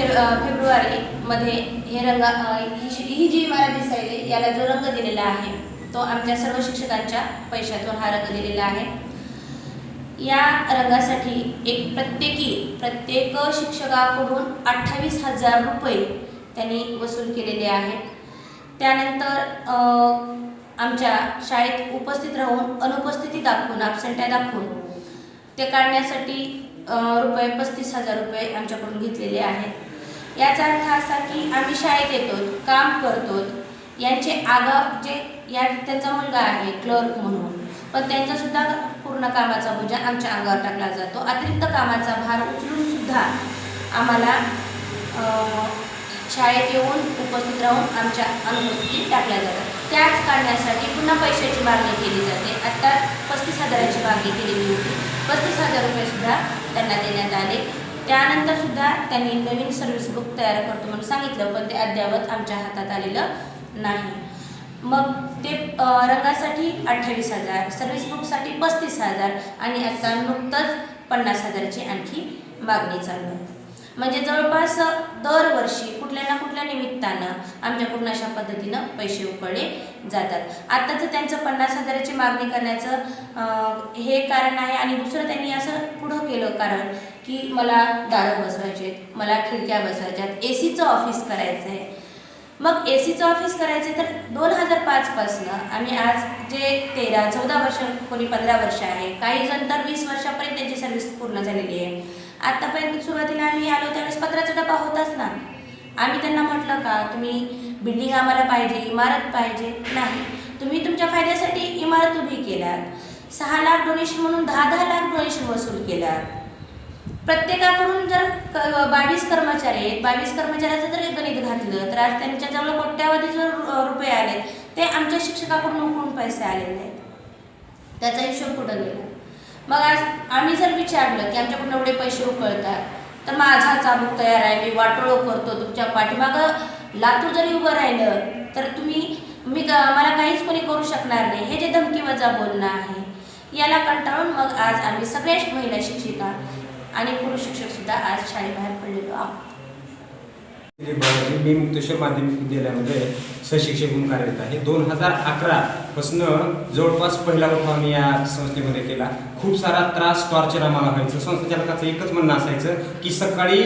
फेब्रुवारीमध्ये हे रंग ही जी- ही जी इमारत दिसायली याला जो रंग दिलेला आहे तो आमच्या सर्व शिक्षकांच्या पैशातून हा रंग दिलेला आहे. या रंगासाठी एक प्रत्येकी प्रत्येक शिक्षकाकडून अठ्ठावीस हजार रुपये त्यांनी वसूल केलेले आहेत. त्यानंतर आमच्या शाळेत उपस्थित राहून अनुपस्थिती दाखवून ॲबसेंट्या दाखवून ते काढण्यासाठी रुपये पस्तीस हजार रुपये आमच्याकडून घेतलेले आहेत. याचा अर्थ असा की आम्ही शाळेत येतो काम करतो यांचे आगाव जे या त्यांचा मुलगा आहे क्लर्क म्हणून. पण त्यांचासुद्धा पूर्ण कामाचा बोजा आमच्या अंगावर टाकला जातो. अतिरिक्त कामाचा भार उचलूनसुद्धा आम्हाला शाळेत येऊन उपस्थित राहून आमच्या अनुपस्थितीत टाकल्या जातात. त्याच काढण्यासाठी पुन्हा पैशाची मागणी केली जाते. आत्ता पस्तीस हजाराची मागणी केलेली होती. पस्तीस हजार रुपयेसुद्धा त्यांना देण्यात आले. त्यानंतर सुद्धा त्यांनी नवीन सर्व्हिस बुक तयार करतो म्हणून सांगितलं पण ते अद्यावत आमच्या हातात आलेलं नाही. मग ते रंगासाठी अठ्ठावीस हजार सर्व्हिस बुकसाठी पस्तीस हजार आणि आता नुकतंच पन्नास हजाराची आणखी मागणी चालू आहे. म्हणजे जवळपास दरवर्षी कुठल्या ना कुठल्या निमित्तानं आमच्याकडून अशा पद्धतीनं पैसे उकळले जातात. आत्ताचं त्यांचं पन्नास हजाराची मागणी करण्याचं हे कारण आहे आणि दुसरं त्यांनी असं पुढं केलं कारण की मला दारं बसवायचे मला खिडक्या बसवायच्यात ए सीचं ऑफिस करायचं आहे मग ए सीचं ऑफिस करायचं तर दोन हजार पाचपासनं आम्ही आज जे तेरा चौदा वर्ष कोणी पंधरा वर्ष आहे काही जण तर वीस वर्षापर्यंत त्यांची सर्व्हिस पूर्ण झालेली आहे. आत्तापर्यंत सुरुवातीला आम्ही आलो त्यावेळेस पत्राचा डबा होताच ना. आम्ही त्यांना म्हटलं का तुम्ही बिल्डिंग आम्हाला पाहिजे इमारत पाहिजे. नाही तुम्ही तुमच्या फायद्यासाठी इमारत उभी केल्यात. सहा लाख डोनेशन म्हणून दहा दहा लाख डोनेशन वसूल केलात प्रत्येकाकडून जर क- बावीस कर्मचारी आहेत बावीस कर्मचाऱ्याचं जर गणित घातलं तर आज त्यांच्याजवळ कोट्यावधी जर रुपये आले ते आमच्या शिक्षकाकडून उकळून पैसे आलेले आहेत. त्याचा हिशोब कुठं गेला? मग आज आम्ही जर विचारलं की आमच्याकडून एवढे पैसे उकळतात तर माझा चाबूक तयार आहे मी वाटोळो करतो तुमच्या पाठीमागं. लातूर जरी उभं राहिलं तर तुम्ही मी मला काहीच कोणी करू शकणार नाही. हे जे धमकी वजा बोलणं आहे याला कंटाळून मग आज आम्ही सगळ्या महिला शिक्षिका आणि पुरुष शिक्षकसुद्धा आज शाळेबाहेर पडलेलो आहोत. मी मुक्तेश्वर माध्यमिक विद्यालयामध्ये सशिक्षक म्हणून कार्यरत आहे. दोन हजार अकरापासून जवळपास पहिला उठाव मी या संस्थेमध्ये केला. खूप सारा त्रास टॉर्चर आम्हाला व्हायचं. संस्थाचालकाचं एकच म्हणणं असायचं की सकाळी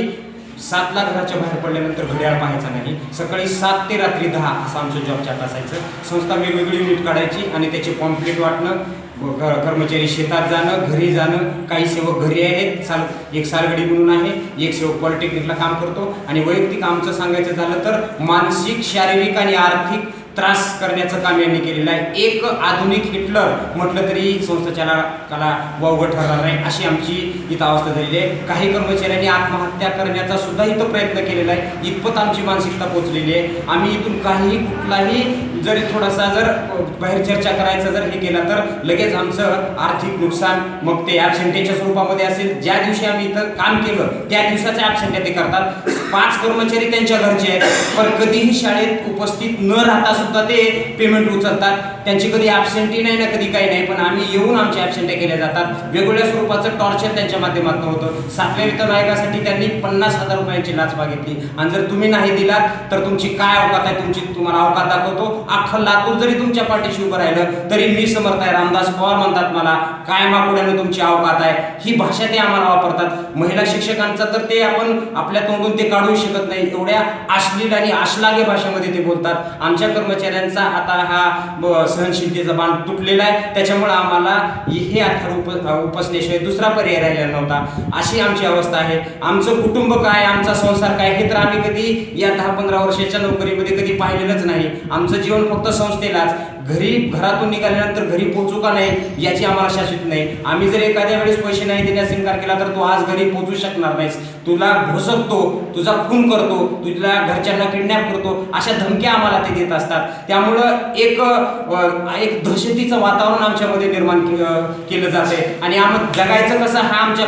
सातला घराच्या बाहेर पडल्यानंतर घड्याळ पाहायचा नाही. सकाळी सात ते रात्री दहा असं आमचं जॉब चार्ट असायचं. संस्था वेगवेगळी युनिट काढायची आणि त्याचे कॉम्प्लीट वाटणं कर्मचारी शेतात जाणं घरी जाणं काही सेवक घरी आहेत साल एक सालगडी म्हणून आहे एक सेवक पॉलिटेक्निकला काम करतो आणि वैयक्तिक आमचं सांगायचं झालं तर मानसिक शारीरिक आणि आर्थिक त्रास करण्याचं काम यांनी केलेलं आहे. एक आधुनिक हिटलर म्हटलं तरी संस्थाचालकाला वावगं ठरणार नाही अशी आमची इथं अवस्था झालेली आहे. काही कर्मचाऱ्यांनी आत्महत्या करण्याचा सुद्धा इथं प्रयत्न केलेला आहे. इतपत आमची मानसिकता पोहोचलेली आहे. आम्ही इथून काहीही कुठलाही जरी थोडासा जर बाहेर चर्चा करायचा जर हे केला तर लगेच आमचं आर्थिक नुकसान मग ते ॲबसेंटेच्या स्वरूपामध्ये असेल. ज्या दिवशी आम्ही इथं काम केलं त्या दिवसाचे ॲबसेंट ते करतात. पाच कर्मचारी त्यांच्या घरचे आहेत पण कधीही शाळेत उपस्थित न राहता सुद्धा ते पेमेंट उचलतात. त्यांची कधी ॲबसेंटी नाही ना कधी काही नाही पण आम्ही येऊन आमचे ॲबसेंटे केले जातात. वेगवेगळ्या स्वरूपाचं टॉर्चर त्यांच्या माध्यमातून होतं. सातव्या वेतन आयोगासाठी त्यांनी पन्नास हजार रुपयांची लाच मागितली आणि जर तुम्ही नाही दिलात तर तुमची काय अवकात आहे? तुमची तुम्हाला अवकात दाखवतो. अख्खं लातूर जरी तुमच्या पाठीशी उभं राहिलं तरी मी समर्थ आहे. रामदास पवार म्हणतात मला काय माकुड्यानं तुमची अवकात आहे. ही भाषा ते आम्हाला वापरतात. महिला शिक्षकांचा तर ते आपण आपल्या तोंडून ते काढू शकत नाही. एवढ्या अश्लील आणि आश्लाघ्य भाषेमध्ये ते बोलतात. आमच्या कर्मचाऱ्यांचा आता हा सहनशीलतेचा बाण तुटलेला आहे. त्याच्यामुळे आम्हाला हे अथर उप उपसण्याशिवाय दुसरा पर्याय राहिलेला नव्हता. अशी आमची अवस्था आहे. आमचं कुटुंब काय आमचा संसार काय हे तर आम्ही कधी या दहा पंधरा वर्षाच्या नोकरीमध्ये कधी पाहिलेलंच नाही. आमचं जीवन फक्त संस्थेलाच. घरी घरातून निघाल्यानंतर घरी पोहोचू का नाही याची आम्हाला शाश्वती नाही. आम्ही जर एखाद्या वेळेस पैसे नाही देण्यास इन्कार केला तर तू आज घरी पोहोचू शकणार नाहीस. तुला घुसकतो तुझा खून करतो तुझ्या घरच्यांना किडनॅप करतो अशा धमक्या आम्हाला ते देत असतात. त्यामुळं एक एक दहशतीचं वातावरण आमच्यामध्ये निर्माण केलं जाते आणि आम जगायचं कसं हा आमच्या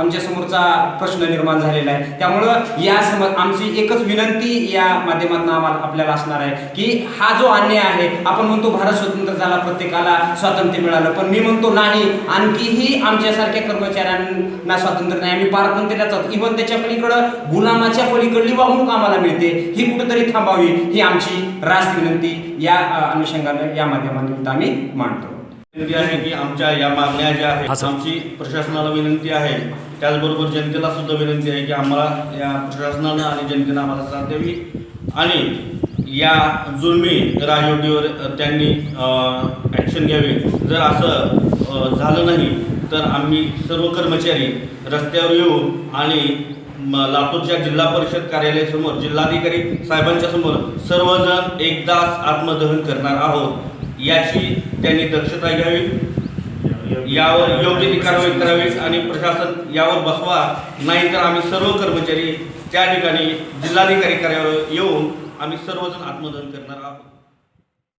आमच्या समोरचा प्रश्न निर्माण झालेला आहे. त्यामुळं या सम आमची एकच विनंती या माध्यमातून आम्हाला आपल्याला असणार आहे की हा जो अन्याय आहे आहे आपण म्हणतो भारत स्वतंत्र झाला प्रत्येकाला स्वातंत्र्य मिळालं. पण मी म्हणतो नाही आणखीही आमच्यासारख्या कर्मचाऱ्यांना स्वातंत्र्य नाही. आम्ही पारतंत्र्याच आहोत. इव्हन त्याच्या पलीकडं गुलामाच्या पलीकडली वागणूक आम्हाला मिळते. ही कुठेतरी थांबावी ही आमची रास्त विनंती या अनुषंगानं या माध्यमानिमित्त आम्ही मांडतो. विनंती आहे की आमच्या या मागण्या ज्या आहेत आमची प्रशासनाला विनंती आहे. त्याचबरोबर जनतेला सुद्धा विनंती आहे की आम्हाला या प्रशासनानं आणि जनतेनं आम्हाला साथ द्यावी. आणि या जुलमी राजवटीवर त्यांनी ॲक्शन घ्यावी. जर असं झालं नाही तर आम्ही सर्व कर्मचारी रस्त्यावर येऊ आणि म- लातूरच्या जिल्हा परिषद कार्यालयासमोर जिल्हाधिकारी साहेबांच्या समोर सर्वजण एकदाच आत्मदहन करणार आहोत याची त्यांनी दक्षता घ्यावी. यावर योग्य ती कारवाई करावी आणि प्रशासन यावर बसवा. नाहीतर आम्ही सर्व कर्मचारी त्या ठिकाणी जिल्हाधिकारी कार्यालयावर येऊन आम्ही सर्वजण आत्मदहन करणार आहोत.